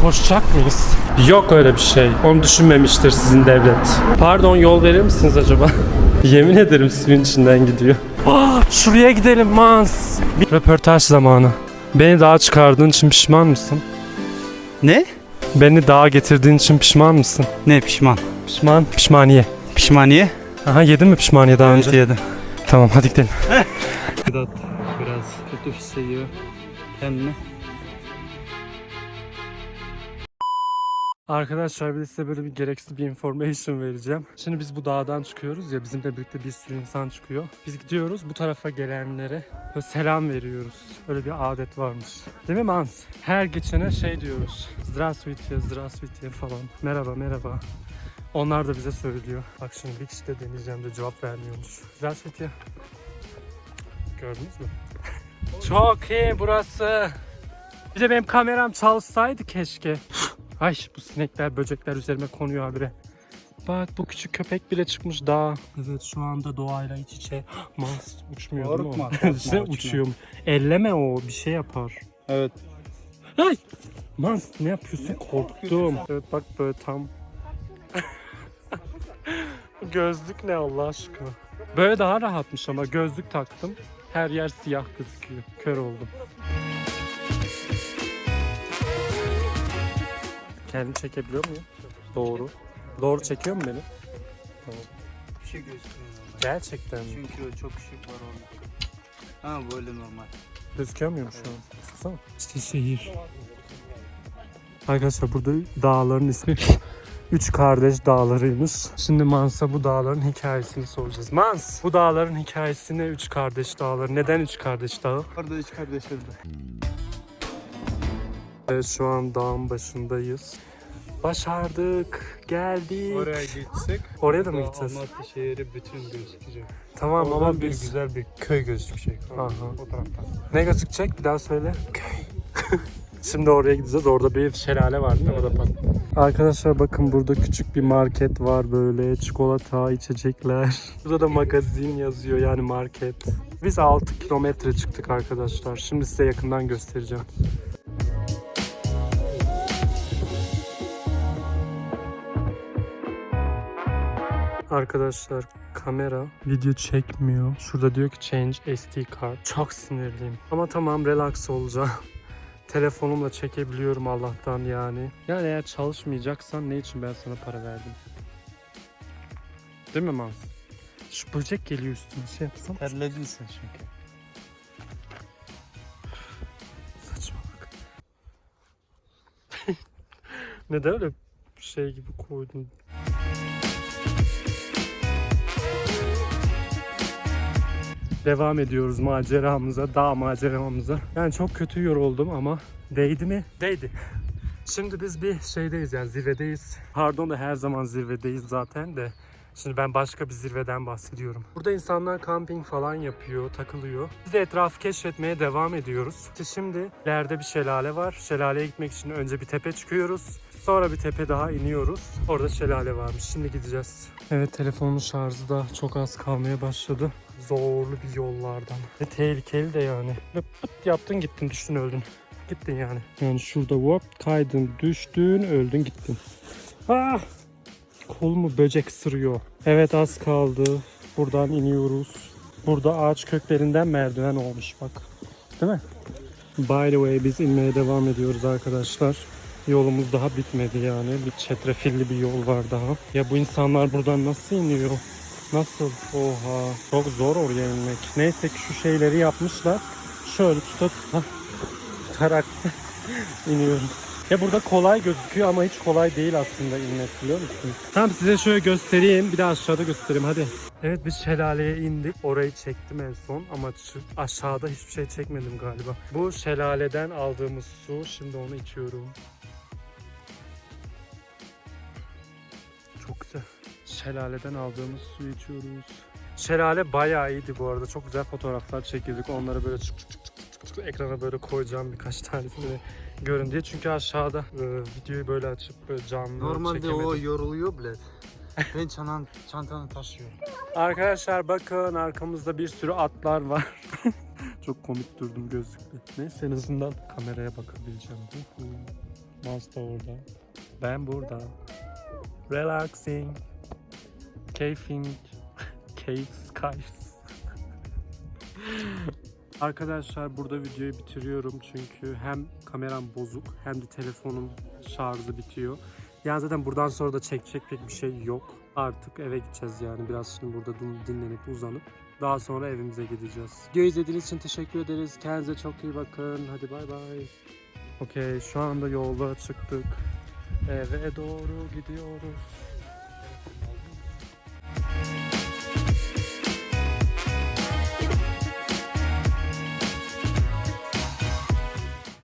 Koşacak mıyız? Yok öyle bir şey. Onu düşünmemiştir sizin devlet. Pardon yol verir misiniz acaba? Yemin ederim suyun içinden gidiyor. Aa, şuraya gidelim Mans. Bir röportaj zamanı. Beni dağa çıkardığın için pişman mısın? Ne? Beni dağa getirdiğin için pişman mısın? Ne pişman? Pişman. Pişmaniye. Pişmaniye? Aha yedin mi pişmaniye daha önce? yedim. Tamam hadi gidelim. Vedat biraz kötü hissediyor kendini. Arkadaşlar bir de size böyle bir gereksiz bir information vereceğim. Şimdi biz bu dağdan çıkıyoruz ya bizimle birlikte bir sürü insan çıkıyor. Biz gidiyoruz bu tarafa gelenlere böyle selam veriyoruz. Öyle bir adet varmış. Değil mi Mans? Her geçene şey diyoruz. Здравствуйте, здравствуйте falan. Merhaba, merhaba. Onlar da bize söylüyor. Bak şimdi bir kişi de deneyeceğim de cevap vermiyormuş. Здравствуйте. Gördünüz mü? Çok iyi burası. Bir de benim kameram çalışsaydı keşke. Ay bu sinekler böcekler üzerime konuyor habire. Bak bu küçük köpek bile çıkmış daha. Evet şu anda doğayla iç içe. Mans uçmuyor değil mi Korkma, korkma, İşte uçuyor. Elleme o bir şey yapar. Evet. Ay! Mans ne yapıyorsun? Korktum. Evet bak böyle tam. Gözlük ne Allah aşkına. Böyle daha rahatmış ama gözlük taktım. Her yer siyah gözüküyor. Kör oldum. Kendimi çekebiliyor muyum? Doğru. Doğru çekiyor mu beni? Bir şey gözükmüyor. Gerçekten mi? Çünkü çok ışık var orada. Ha böyle normal. Gözüküyor muyum şu an? Baksana. İşte şehir. Arkadaşlar burada dağların ismi Üç kardeş dağlarıymış. Şimdi Mans'a bu dağların hikayesini soracağız. Mans, bu dağların hikayesi ne? Üç kardeş dağları. Neden üç kardeş dağı? Orada üç kardeşler de. Evet şu an dağın başındayız. Başardık. Geldik. Oraya gitsek Oraya da mı gideceğiz? Almatı şehri bütün gözükecek. Tamam Oradan ama bir biz... güzel bir köy gözükecek. Aha. O taraftan. Ne gözükecek? Bir daha söyle. Şimdi oraya gideceğiz. Orada bir şelale var değil mi? O da pat- Arkadaşlar bakın burada küçük bir market var böyle. Çikolata, içecekler. Burada da magazin yazıyor yani market. Biz 6 kilometre çıktık arkadaşlar. Şimdi size yakından göstereceğim. Arkadaşlar kamera video çekmiyor. Şurada diyor ki change SD card. Çok sinirliyim. Ama tamam relax olacağım. Telefonumla çekebiliyorum Allah'tan yani. Yani eğer çalışmayacaksan ne için ben sana para verdim? Değil mi Mans? Şu böcek geliyor üstüme şey yapsam. Terledin sen çünkü. Saçmalık. Neden öyle şey gibi koydun? Devam ediyoruz maceramıza, dağ maceramıza. Yani çok kötü yoruldum ama değdi mi? Değdi. Şimdi biz bir şeydeyiz yani zirvedeyiz. Pardon da her zaman zirvedeyiz zaten de. Şimdi ben başka bir zirveden bahsediyorum. Burada insanlar kamping falan yapıyor, takılıyor. Biz de etrafı keşfetmeye devam ediyoruz. İşte şimdi ileride bir şelale var. Şelaleye gitmek için önce bir tepe çıkıyoruz. Sonra bir tepe daha iniyoruz. Orada şelale varmış. Şimdi gideceğiz. Evet telefonun şarjı da çok az kalmaya başladı. Zorlu bir yollardan. Ve tehlikeli de yani. Ve pıt yaptın gittin düştün öldün. Gittin yani. Yani şurada hop kaydın düştün öldün gittin. Ah! Kolumu böcek sırıyor. Evet az kaldı. Buradan iniyoruz. Burada ağaç köklerinden merdiven olmuş bak. Değil mi? By the way biz inmeye devam ediyoruz arkadaşlar. Yolumuz daha bitmedi yani. Bir çetrefilli bir yol var daha. Ya bu insanlar buradan nasıl iniyor? Nasıl? Oha. Çok zor oraya inmek. Neyse ki şu şeyleri yapmışlar. Şöyle tuta tuta tutarak iniyoruz. Ya burada kolay gözüküyor ama hiç kolay değil aslında inmek biliyor musunuz? Tamam size şöyle göstereyim. Bir de aşağıda göstereyim hadi. Evet biz şelaleye indik. Orayı çektim en son ama aşağıda hiçbir şey çekmedim galiba. Bu şelaleden aldığımız su. Şimdi onu içiyorum. Çok güzel. Şelaleden aldığımız suyu içiyoruz. Şelale bayağı iyiydi bu arada. Çok güzel fotoğraflar çekildik. Onları böyle çık çık çık çık çık ekrana böyle koyacağım birkaç tanesini görün diye. Çünkü aşağıda e, videoyu böyle açıp böyle canlı Normalde çekemedim. o yoruluyor bile. ben çantan, çantanı taşıyorum. Arkadaşlar bakın arkamızda bir sürü atlar var. Çok komik durdum gözlükle. Neyse en azından kameraya bakabileceğim. Mouse da orada. Ben burada. Relaxing. Keyfing. Cave skies. Arkadaşlar burada videoyu bitiriyorum çünkü hem kameram bozuk hem de telefonum şarjı bitiyor. Yani zaten buradan sonra da çekecek pek bir şey yok. Artık eve gideceğiz yani biraz şimdi burada din- dinlenip uzanıp daha sonra evimize gideceğiz. Video izlediğiniz için teşekkür ederiz. Kendinize çok iyi bakın. Hadi bay bay. Okey şu anda yolda çıktık. Eve doğru gidiyoruz.